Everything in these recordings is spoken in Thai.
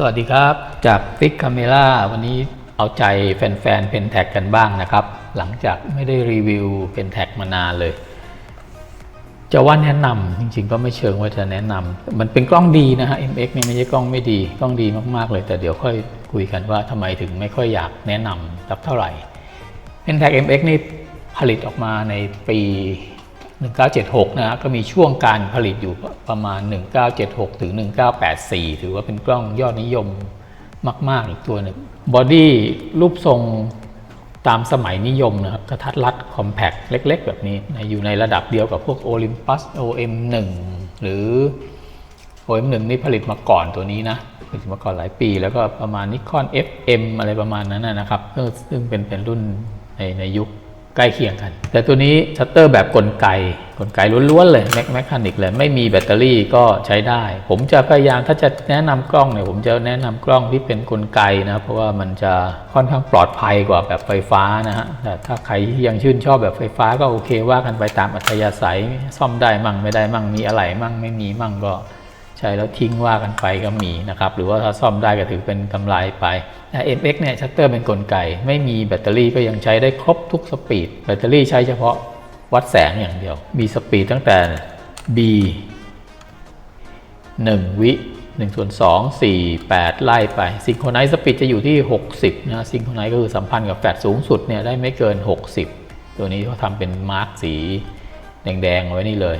สวัสดีครับ จากฟิกคาเมล่าวันนี้เอาใจแฟนๆเพนแท็กกันบ้างนะครับ หลังจากไม่ได้รีวิวเพนแท็กมานานเลย จะว่าแนะนำจริงๆ ก็ไม่เชิงว่าจะแนะนำมันเป็นกล้องดีนะฮะ MX นี่ไม่ใช่กล้องไม่ดี กล้องดีมากๆเลย แต่เดี๋ยวค่อยคุยกันว่าทำไมถึงไม่ค่อยอยากแนะนำสักเท่าไหร่ Pentax MX นี่ผลิตออกมาในปี 1976 นะก็มีช่วงการผลิตอยู่ประมาณ 1976 ถึง 1984 ถือว่าเป็นกล้องยอดนิยมมาก ๆ อีกตัวหนึ่งบอดี้รูปทรงตามสมัยนิยมนะครับกระทัดรัดคอมแพคเล็ก ๆ แบบนี้นะอยู่ในระดับเดียวกับพวก Olympus OM1 หรือ OM1 นี่ผลิตมาก่อนตัวนี้นะผลิตมาก่อนหลายปี แล้วก็ประมาณนิคอน FM อะไรประมาณนั้นนะครับซึ่งเป็นเป็นรุ่นในในยุค ใกล้เคียงกัน แต่ตัวนี้ชัตเตอร์แบบกลไก กลไกล้วนๆเลยแมแมคานิกเลยไม่มีแบตเตอรี่ก็ใช้ได้ ผมจะพยายามถ้าจะแนะนำกล้องเนี่ยผมจะแนะนำกล้องที่เป็นกลไกนะเพราะว่ามันจะค่อนข้างปลอดภัยกว่าแบบไฟฟ้านะฮะแต่ถ้าใครยังชื่นชอบแบบไฟฟ้าก็โอเคว่ากันไปตามอัธยาศัยซ่อมได้มั่งไม่ได้มั่งมีอะไรมั่งไม่มีมั่งก็ ใช้แล้วทิ้งว่ากันไปก็มีนะครับ หรือว่าถ้าซ่อมได้ก็ถือเป็นกำไรไปแต่ MX เนี่ยชัตเตอร์เป็นนกลไก ไม่มีแบตเตอรี่ก็ยังใช้ได้ครบทุกสปีด แบตเตอรี่ใช้เฉพาะวัดแสงอย่างเดียว มีสปีดตั้งแต่ B 1 วิ1ส่วน2 4 8 ไล่ไปซิงโครไนซ์สปีดจะอยู่ที่ 60 นะซิงโครไนซ์ก็คือสัมพันธ์กับแฟลชสูงสุดเนี่ยได้ไม่เกิน 60 ตัวนี้เขาทำเป็นมาร์กสีแดงๆไว้นี่เลย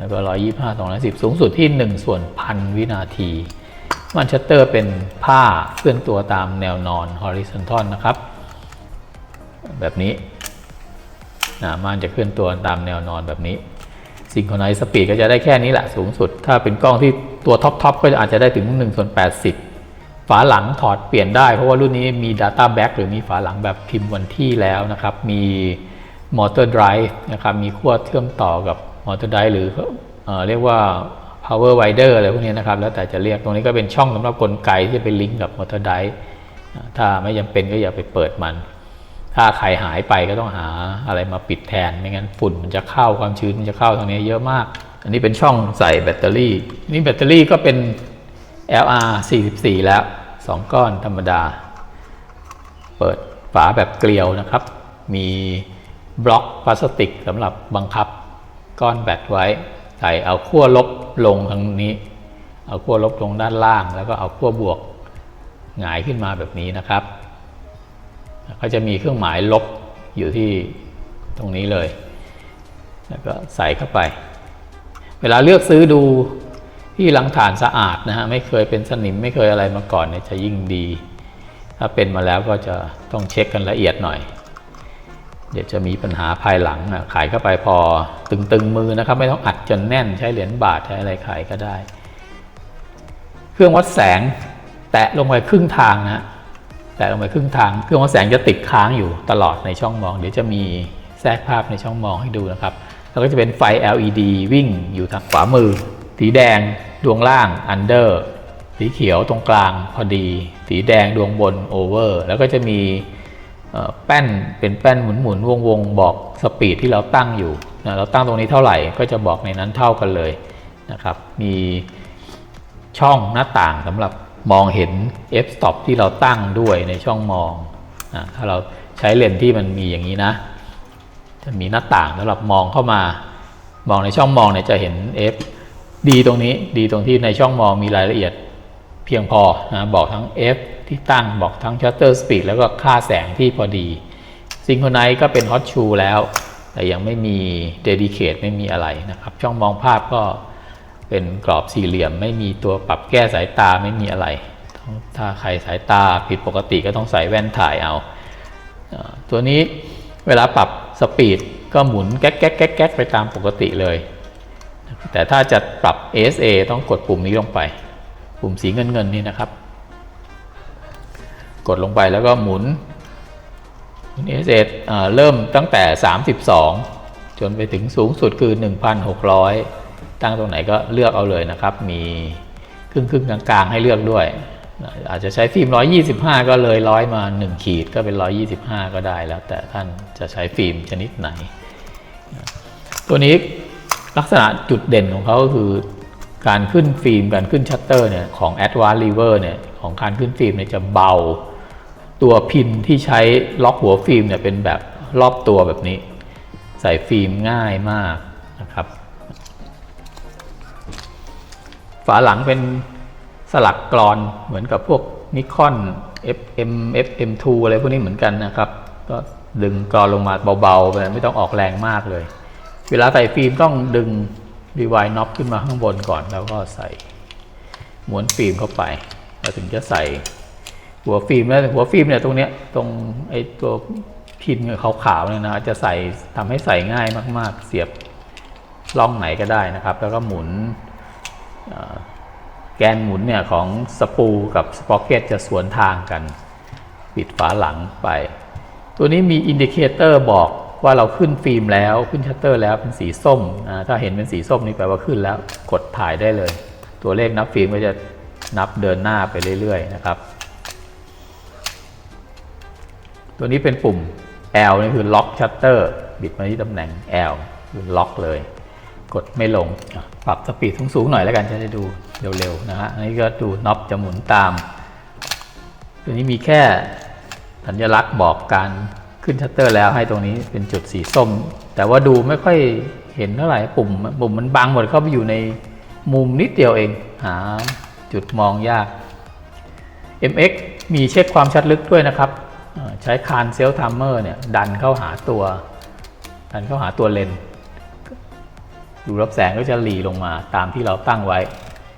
แล้วก็ 125 210 สูงสุดที่ 1 ส่วนพันวินาทีมันชัตเตอร์เป็นผ้าเคลื่อนตัวตามแนวนอน horizontal นะครับ แบบนี้นะมันจะเคลื่อนตัวตามแนวนอนแบบนี้ซิงโครไนซ์สปีดก็จะได้แค่นี้แหละสูงสุด ถ้าเป็นกล้องที่ตัวท็อปทอปก็อาจจะได้ถึง1ส่วน80 ฝาหลังถอดเปลี่ยนได้ เพราะว่ารุ่นนี้มี Data Back หรือมีฝาหลังแบบพิมพ์วันที่แล้วนะครับ มี Motor Drive นะครับ มีขั้วเชื่อมต่อกับ Motor Drive หรือเอเรียกว่า Power Wider อะไรพวกนี้นะครับ แล้วแต่จะเรียกตรงนี้ก็เป็นช่องสำหรับกลไกที่จะไปลิงก์กับ Motor Drive ถ้าไม่จำเป็นก็อย่าไปเปิดมัน ถ้าไข่หายไปก็ต้องหาอะไรมาปิดแทน ไม่งั้นฝุ่นมันจะเข้าความชื้นมันจะเข้าตรงนี้เยอะมาก อันนี้เป็นช่องใส่แบตเตอรี่ นี่แบตเตอรี่ก็เป็น LR 44 แล้ว 2 ก้อนธรรมดา เปิดฝาแบบเกลียวนะครับ มีบล็อกพลาสติกสำหรับบังคับ ก้อนแบตไว้ ใส่เอาขั้วลบลงทางนี้ เอาขั้วลบลงด้านล่าง แล้วก็เอาขั้วบวกหงายขึ้นมาแบบนี้นะครับก็จะมีเครื่องหมายลบอยู่ที่ตรงนี้เลย แล้วก็ใส่เข้าไป เวลาเลือกซื้อดูที่หลังฐานสะอาดนะฮะไม่เคยเป็นสนิมไม่เคยอะไรมาก่อนเนี่ยจะยิ่งดี ถ้าเป็นมาแล้วก็จะต้องเช็คกันละเอียดหน่อย เดี๋ยวจะมีปัญหาภายหลังนะขายเข้าไปพอตึงๆมือนะครับ ไม่ต้องอัดจนแน่นใช้เหรียญบาทใช้อะไรขายก็ได้ เครื่องวัดแสง แตะลงไปครึ่งทางนะแต่ลงไปครึ่งทาง เครื่องวัดแสงจะติดค้างอยู่ตลอดในช่องมอง เดี๋ยวจะมีแทรกภาพในช่องมองให้ดูนะครับ แล้วก็จะเป็นไฟ LED วิ่งอยู่ทางขวามือ สีแดงดวงล่าง under สีเขียวตรงกลางพอดี สีแดงดวงบน over แล้วก็จะมี แป้นเป็นแป้นหมุนหมุนวงวงๆบอกสปีดที่เราตั้งอยู่นะเราตั้งตรงนี้เท่าไหร่ก็จะบอกในนั้นเท่ากันเลยนะครับ มีช่องหน้าต่างสำหรับมองเห็น f stop ที่เราตั้งด้วยในช่องมองนะถ้าเราใช้เลนส์ที่มันมีอย่างนี้นะ จะมีหน้าต่างสำหรับมองเข้ามามองในช่องมองเนี่ยจะเห็น f ดีตรงนี้ดีตรงที่ในช่องมองมีรายละเอียดเพียงพอนะบอกทั้ง f ที่ตั้งบอกทั้ง shutter speed แล้วก็ค่าแสงที่พอดี synchronize ก็เป็น hot shoe แล้ว แต่ยังไม่มี dedicate ไม่มีอะไรนะครับ ช่องมองภาพก็เป็นกรอบสี่เหลี่ยม ไม่มีตัวปรับแก้สายตาไม่มีอะไร ถ้าใครสายตาผิดปกติก็ต้องใส่แว่นถ่ายเอา ตัวนี้เวลาปรับสปีดก็หมุนแก๊กแก๊กแก๊กแก๊กไปตามปกติเลย แต่ถ้าจะปรับ ASA ต้องกดปุ่มนี้ลงไป ปุ่มสีเงินเงินนี่นะครับ กดลงไปแล้วก็หมุนหมุน s เเริ่มตั้งแต่ 32 จนไปถึงสูงสุดคือ 1,600 ตั้งตรงไหนก็เลือกเอาเลยนะครับ มีครึ่งครึ่งกลางๆ ให้เลือกด้วย อาจจะใช้ฟิล์ม 125 ก็เลยร้อยมา 1 ขีดก็เป็น 125 ก็ได้แล้ว แต่ท่านจะใช้ฟิล์มชนิดไหน ตัวนี้ลักษณะจุดเด่นของเขาก็คือการขึ้นฟิล์มการขึ้นชัตเตอร์เนี่ยของ Advanced Lever เนี่ยของการขึ้นฟิล์มเนี่ยจะเบา ตัวพินที่ใช้ล็อกหัวฟิล์มเนี่ยเป็นแบบรอบตัวแบบนี้ ใส่ฟิล์มง่ายมากนะครับ ฝาหลังเป็นสลักกรอนเหมือนกับพวกนิคอน FM FM2 อะไรพวกนี้เหมือนกันนะครับ ก็ดึงกรอนลงมาเบาๆไปไม่ต้องออกแรงมากเลย เวลาใส่ฟิล์มต้องดึงรีไวน็อปขึ้นมาข้างบนก่อนแล้วก็ใส่ม้วนฟิล์มเข้าไปแล้วถึงจะใส่ หัวฟิล์มแล้วหัวฟิล์มเนี่ยตรงเนี้ยตรงไอ้ตัวพินขาวๆเนี่ยนะจะใส่ทำให้ใส่ง่ายมากๆ เสียบล่องไหนก็ได้นะครับ แล้วก็หมุนแกนหมุนเนี่ยของสปูกับสปอ c เก็ตจะสวนทางกัน ปิดฝาหลังไป ตัวนี้มีอินดิเคเตอร์บอกว่าเราขึ้นฟิล์มแล้วขึ้นชัตเตอร์แล้วเป็นสีส้มอ่าถ้าเห็นเป็นสีส้มนี่แปลว่าขึ้นแล้วกดถ่ายได้เลย ตัวเลขนับฟิล์มก็จะนับเดินหน้าไปเรื่อยๆนะครับ ตัวนี้เป็นปุ่ม L นี่คือล็อกชัตเตอร์บิดมาที่ตำแหน่ง L คือล็อกเลย กดไม่ลง ปรับสปีดสูงๆหน่อยแล้วกันจะได้ดูเร็วๆนะฮะอันนี้ก็ดูน็อปจะหมุนตาม ตัวนี้มีแค่สัญลักษณ์บอกการขึ้นชัตเตอร์แล้วให้ตรงนี้เป็นจุดสีส้ม แต่ว่าดูไม่ค่อยเห็นเท่าไหร่ปุ่มปุ่มมันบังหมดเข้าไปอยู่ในมุมนิดเดียวเอง หาจุดมองยาก MX มีเช็คความชัดลึกด้วยนะครับ ใช้คานเซลทัมเมอร์เนี่ยดันเข้าหาตัว ดันเข้าหาตัวเลนดูรับแสงก็จะหลีลงมาตามที่เราตั้งไว้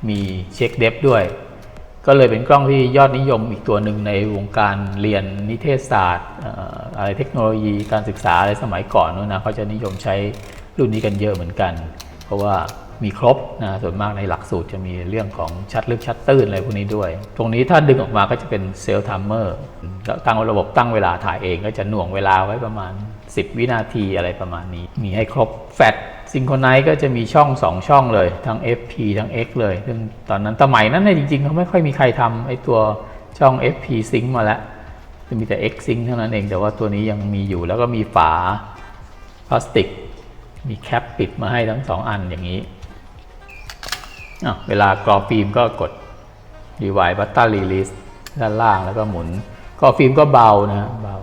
มีเช็คเดฟด้วย ก็เลยเป็นกล้องที่ยอดนิยมอีกตัวหนึ่งในวงการเรียนนิเทศศาสตร์เอ่ออะไรเทคโนโลยีการศึกษาอะไรสมัยก่อนนู้นนะเขาจะนิยมใช้รุ่นนี้กันเยอะเหมือนกัน เพราะว่า มีครบนะส่วนมากในหลักสูตรจะมีเรื่องของชัดลึกชัดตื้นอะไรพวกนี้ด้วย ตรงนี้ถ้าดึงออกมาก็จะเป็นเซลล์ทัมเมอร์ตั้งระบบตั้งเวลาถ่ายเองก็จะหน่วงเวลาไว้ประมาณ 10 วินาทีอะไรประมาณนี้ มีให้ครบแฟตซิงโครไนซ์ก็จะมีช่อง 2 ช่องเลย ทั้ง FP ทั้ง X เลยซึ่งตอนนั้นสมัยนั้นเนี่ยจริงๆเขาไม่ค่อยมีใครทำไอ้ตัวช่อง FP Sync มาแล้วจะมีแต่ X Sync เท่านั้นเอง แต่ว่าตัวนี้ยังมีอยู่แล้วก็มีฝาพลาสติก มีแคปปิดมาให้ทั้ง 2 อันอย่างนี้ เวลากรอฟิล์มก็กด Rewind Button Release ด้านล่างแล้วก็หมุน กรอฟิล์มก็เบานะฮะเบา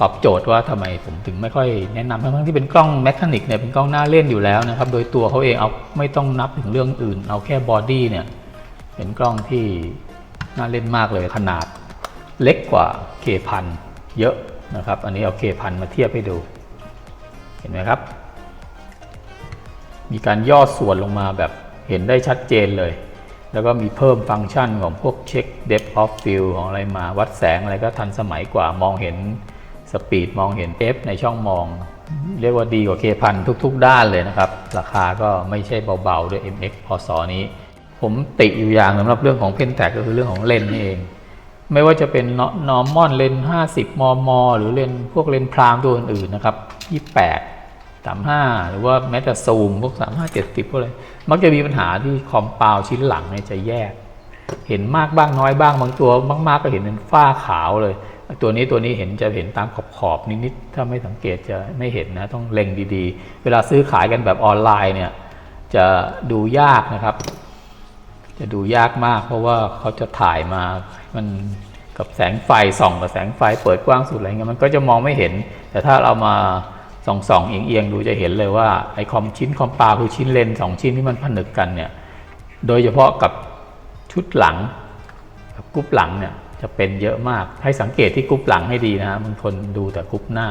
ตอบโจทย์ว่าทำไมผมถึงไม่ค่อยแนะนำทั้งๆที่เป็นกล้องแมคานิกเนี่ยเป็นกล้องหน้าเล่นอยู่แล้วนะครับ โดยตัวเขาเองเอาไม่ต้องนับถึงเรื่องอื่น เอาแค่บอดี้เนี่ยเป็นกล้องที่น่าเล่นมากเลยขนาดเล็กกว่า K พันเยอะ นะครับ อันนี้เอา K พันมาเทียบให้ดู เห็นไหมครับ มีการย่อส่วนลงมาแบบเห็นได้ชัดเจนเลย แล้วก็มีเพิ่มฟังก์ชันของพวกเช็ค depth of field ของอะไรมาวัดแสงอะไรก็ทันสมัยกว่ามองเห็นสปีดมองเห็น F ในช่องมอง เรียกว่าดีกว่า K พันทุกๆ ด้านเลยนะครับ ราคาก็ไม่ใช่เบาๆ ด้วย MX พศนี้ ผมติอยู่อย่างสำหรับเรื่องของเพนแท็กก็คือเรื่องของเลนส์นี่เอง ไม่ว่าจะเป็นนอร์มอนเลนส์50 มม หรือเลนพวกเลนพรามตัวอื่นๆนะครับ 28 35 หรือว่าแม้แต่ซูมพวก 35 70 พวกอะไรมักจะมีปัญหาที่คอมเปลชิ้นหลังเนี่ยจะแยก เห็นมากบ้างน้อยบ้างบางตัวมาก ๆ ก็เห็นเป็นฝ้าขาวเลย ตัวนี้ตัวนี้เห็นจะเห็นตามขอบขอบๆนิดๆถ้าไม่สังเกตจะไม่เห็นนะ ต้องเล็งดีๆ เวลาซื้อขายกันแบบออนไลน์เนี่ยจะดูยากนะครับ จะดูยากมากเพราะว่าเขาจะถ่ายมา มันกับแสงไฟส่องกับแสงไฟเปิดกว้างสุดอะไรเงี้ยมันก็จะมองไม่เห็น แต่ถ้าเรามาส่องส่องเอียงเอียงๆดูจะเห็นเลยว่าไอ้คอมชิ้นคอมปาคือชิ้นเลนส์สองชิ้นที่มันผนึกกันเนี่ยโดยเฉพาะกับชุดหลังกับกรุ๊ปหลังเนี่ยจะเป็นเยอะมากให้สังเกตที่กรุ๊ปหลังให้ดีนะฮะบางคนดูแต่กรุ๊ปหน้า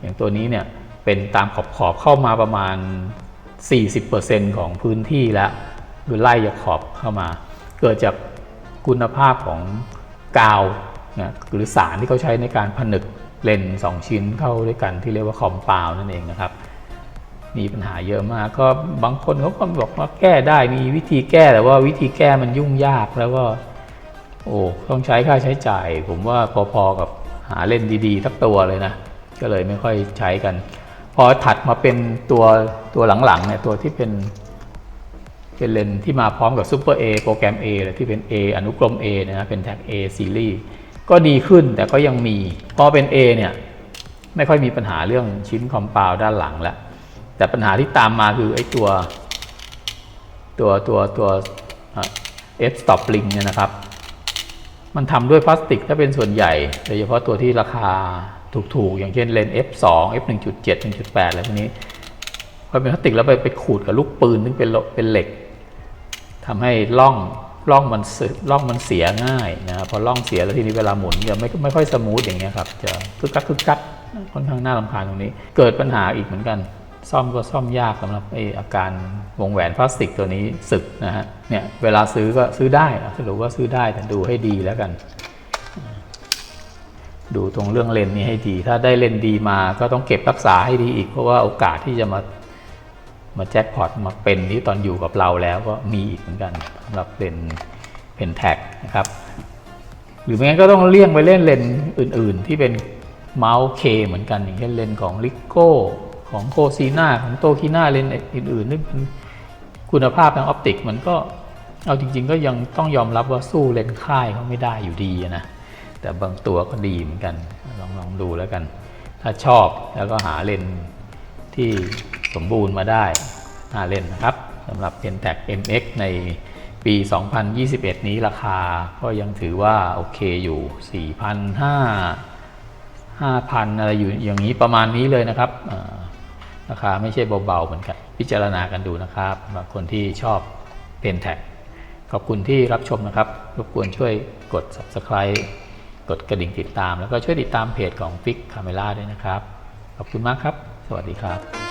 อย่างตัวนี้เนี่ยเป็นตามขอบขอบๆเข้ามาประมาณ 40%ของพื้นที่แล้วคือไล่จากขอบเข้ามา เกิดจากคุณภาพของกาวนะหรือสารที่เขาใช้ในการผนึกเลนสองชิ้นเข้าด้วยกันที่เรียกว่าคอมเปาวนั่นเองนะครับ มีปัญหาเยอะมากก็บางคนเขาก็บอกว่าแก้ได้มีวิธีแก้แต่ว่าวิธีแก้มันยุ่งยากแล้วก็โอ้ต้องใช้ค่าใช้จ่าย ผมว่าพอๆกับหาเล่นดีๆสักตัวเลยนะ ก็เลยไม่ค่อยใช้กัน พอถัดมาเป็นตัว ตัวหลังๆเนี่ยตัวที่เป็นเป็นเลนที่มาพร้อมกับ Super A โปรแกรม A เลยที่เป็น A อนุกรม A นะเป็นแท็ก A Series ก็ดีขึ้นแต่ก็ยังมี พอเป็น A เนี่ยไม่ค่อยมีปัญหาเรื่องชิ้นคอมเปลด้านหลังแล้ว แต่ปัญหาที่ตามมาคือไอ้ตัว ตัวตัวตัวเอฟสต็อปลิงเนี่ยนะครับ มันทำด้วยพลาสติกถ้าเป็นส่วนใหญ่ โดยเฉพาะตัวที่ราคาถูกๆ อย่างเช่นเลนส์ F2 F1.7 1.8อะไรพวกนี้ พอเป็นพลาสติกแล้วไปไปขูดกับลูกปืนซึ่งเป็นเป็นเหล็กทำให้ล่องล่องมันสึล่องมันเสียง่ายนะครับพอล่องเสียแล้วทีนี้เวลาหมุนจะไม่ไม่ค่อยสมูทอย่างเงี้ยครับจะคึกกักคึกกักค่อนข้างน่ารำคาญตรงนี้ เกิดปัญหาอีกเหมือนกัน ซ่อมก็ซ่อมยากสำหรับไออาการวงแหวนพลาสติกตัวนี้สึกนะฮะเนี่ยเวลาซื้อก็ซื้อได้สรุปว่าซื้อได้แต่ดูให้ดีแล้วกัน ดูตรงเรื่องเลนนี้ให้ดี ถ้าได้เลนดีมาก็ต้องเก็บรักษาให้ดีอีกเพราะว่าโอกาสที่จะมา มาแจ็คพอตมาเป็นที่ตอนอยู่กับเราแล้วก็มีอีกเหมือนกันสำหรับเลนเพนแท็กนะครับ หรือไม่งั้นก็ต้องเลี่ยงไปเล่นเลนส์อื่น ๆ ที่เป็นเมาส์เคเหมือนกันอย่างเช่นเลนส์ของลิโก้ของโคซีนาของโตคิน่าเลนส์อื่นๆนี่เป็นคุณภาพทางออปติกมันก็เอาจริง ๆ ก็ยังต้องยอมรับว่าสู้เลนส์ค่ายเขาไม่ได้อยู่ดีนะแต่บางตัวก็ดีเหมือนกันลองลองดูแล้วกัน ถ้าชอบแล้วก็หาเลนส์ที่ สมบูรณ์มาได้น่าเล่นนะครับสำหรับ Pentax MX ในปี 2021 นี้ราคาก็ยังถือว่าโอเคอยู่ 4,500 5,000 อะไรอยู่อย่างนี้ประมาณนี้เลยนะครับราคาไม่ใช่เบาๆเหมือนกัน พิจารณากันดูนะครับสำหรับคนที่ชอบ Pentax ขอบคุณที่รับชมนะครับ รบกวนช่วยกด subscribe กดกระดิ่งติดตาม แล้วก็ช่วยติดตามเพจของ Fix Camera ด้วยนะครับ ขอบคุณมากครับ สวัสดีครับ